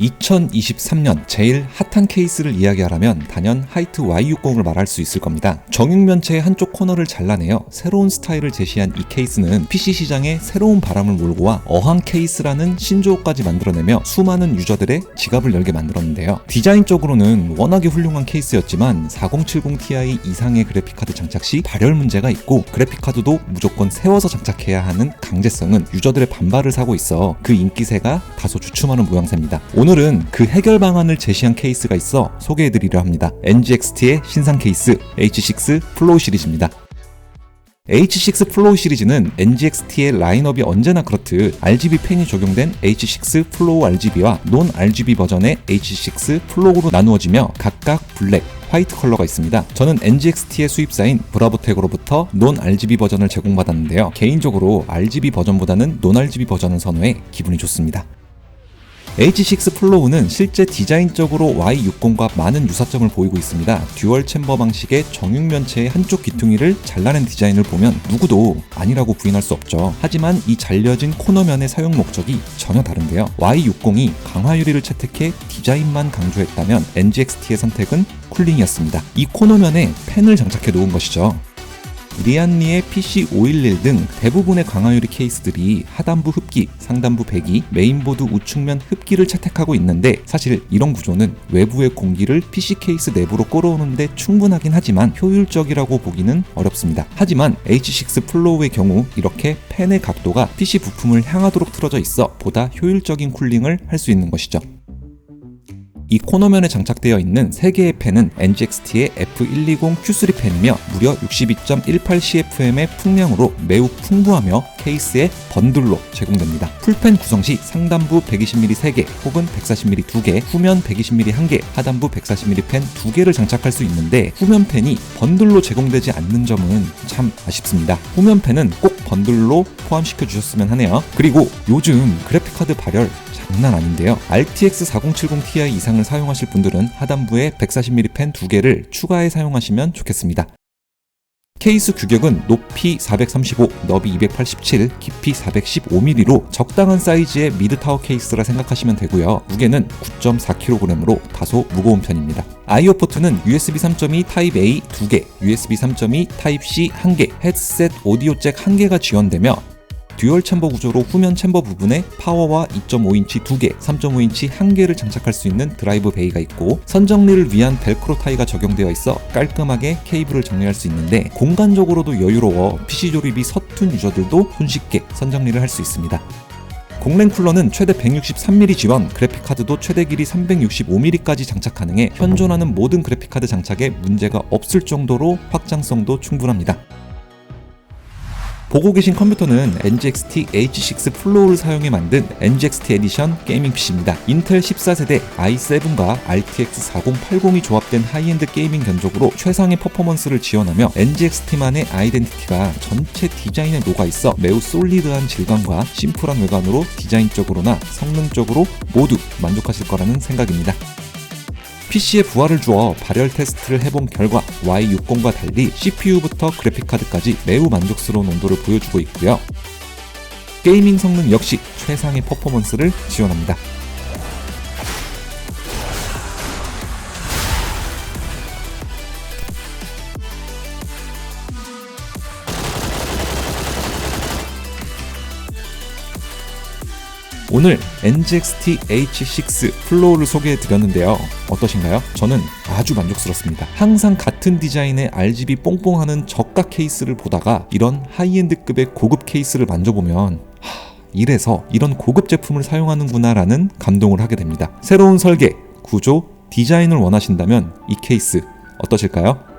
2023년 제일 핫한 케이스를 이야기하라면 단연 하이트 Y60을 말할 수 있을 겁니다. 정육면체의 한쪽 코너를 잘라내어 새로운 스타일을 제시한 이 케이스는 PC 시장에 새로운 바람을 몰고 와 어항 케이스라는 신조어까지 만들어내며 수많은 유저들의 지갑을 열게 만들었는데요. 디자인적으로는 워낙에 훌륭한 케이스였지만 4070 Ti 이상의 그래픽카드 장착 시 발열 문제가 있고 그래픽카드도 무조건 세워서 장착해야 하는 강제성은 유저들의 반발을 사고 있어 그 인기세가 다소 주춤하는 모양새입니다. 오늘은 그 해결 방안을 제시한 케이스가 있어 소개해드리려 합니다. NGXT의 신상 케이스 H6 플로우 시리즈입니다. H6 플로우 시리즈는 NGXT의 라인업이 언제나 그렇듯 RGB 펜이 적용된 H6 플로우 RGB와 논 RGB 버전의 H6 플로우로 나누어지며 각각 블랙, 화이트 컬러가 있습니다. 저는 NGXT의 수입사인 브라보텍으로부터 논 RGB 버전을 제공받았는데요. 개인적으로 RGB 버전보다는 논 RGB 버전을 선호해 기분이 좋습니다. H6 플로우는 실제 디자인적으로 Y60과 많은 유사점을 보이고 있습니다. 듀얼 챔버 방식의 정육면체의 한쪽 귀퉁이를 잘라낸 디자인을 보면 누구도 아니라고 부인할 수 없죠. 하지만 이 잘려진 코너면의 사용 목적이 전혀 다른데요. Y60이 강화 유리를 채택해 디자인만 강조했다면 NGXT의 선택은 쿨링이었습니다. 이 코너면에 펜을 장착해 놓은 것이죠. 리안리의 PC511 등 대부분의 강화유리 케이스들이 하단부 흡기, 상단부 배기, 메인보드 우측면 흡기를 채택하고 있는데 사실 이런 구조는 외부의 공기를 PC 케이스 내부로 끌어오는데 충분하긴 하지만 효율적이라고 보기는 어렵습니다. 하지만 H6 플로우의 경우 이렇게 펜의 각도가 PC 부품을 향하도록 틀어져 있어 보다 효율적인 쿨링을 할 수 있는 것이죠. 이 코너면에 장착되어 있는 3개의 펜은 NGXT의 F120 Q3 펜이며 무려 62.18cfm의 풍량으로 매우 풍부하며 케이스에 번들로 제공됩니다. 풀펜 구성 시 상단부 120mm 3개 혹은 140mm 2개, 후면 120mm 1개, 하단부 140mm 펜 2개를 장착할 수 있는데 후면 펜이 번들로 제공되지 않는 점은 참 아쉽습니다. 후면 펜은 꼭 번들로 포함시켜 주셨으면 하네요. 그리고 요즘 그래픽카드 발열 장난 아닌데요. RTX 4070 Ti 이상을 사용하실 분들은 하단부에 140mm 펜 2개를 추가해 사용하시면 좋겠습니다. 케이스 규격은 높이 435, 너비 287, 깊이 415mm로 적당한 사이즈의 미드타워 케이스라 생각하시면 되고요. 무게는 9.4kg으로 다소 무거운 편입니다. 아이오 포트는 USB 3.2 타입 A 2개, USB 3.2 타입 C 1개, 헤드셋 오디오 잭 1개가 지원되며 듀얼 챔버 구조로 후면 챔버 부분에 파워와 2.5인치 2개, 3.5인치 1개를 장착할 수 있는 드라이브 베이가 있고 선정리를 위한 벨크로 타이가 적용되어 있어 깔끔하게 케이블을 정리할 수 있는데 공간적으로도 여유로워 PC 조립이 서툰 유저들도 손쉽게 선정리를 할 수 있습니다. 공랭 쿨러는 최대 163mm 지원, 그래픽카드도 최대 길이 365mm까지 장착 가능해 현존하는 모든 그래픽카드 장착에 문제가 없을 정도로 확장성도 충분합니다. 보고 계신 컴퓨터는 NGXT H6 플로우를 사용해 만든 NGXT 에디션 게이밍 PC입니다. 인텔 14세대 i7과 RTX 4080이 조합된 하이엔드 게이밍 견적으로 최상의 퍼포먼스를 지원하며 NGXT만의 아이덴티티가 전체 디자인에 녹아 있어 매우 솔리드한 질감과 심플한 외관으로 디자인적으로나 성능적으로 모두 만족하실 거라는 생각입니다. PC에 부하를 주어 발열 테스트를 해본 결과 Y60과 달리 CPU부터 그래픽카드까지 매우 만족스러운 온도를 보여주고 있고요. 게이밍 성능 역시 최상의 퍼포먼스를 지원합니다. 오늘 NGXT H6 플로우를 소개해 드렸는데요. 어떠신가요? 저는 아주 만족스럽습니다. 항상 같은 디자인의 RGB 뽕뽕하는 저가 케이스를 보다가 이런 하이엔드급의 고급 케이스를 만져보면 하, 이래서 이런 고급 제품을 사용하는구나라는 감동을 하게 됩니다. 새로운 설계, 구조, 디자인을 원하신다면 이 케이스 어떠실까요?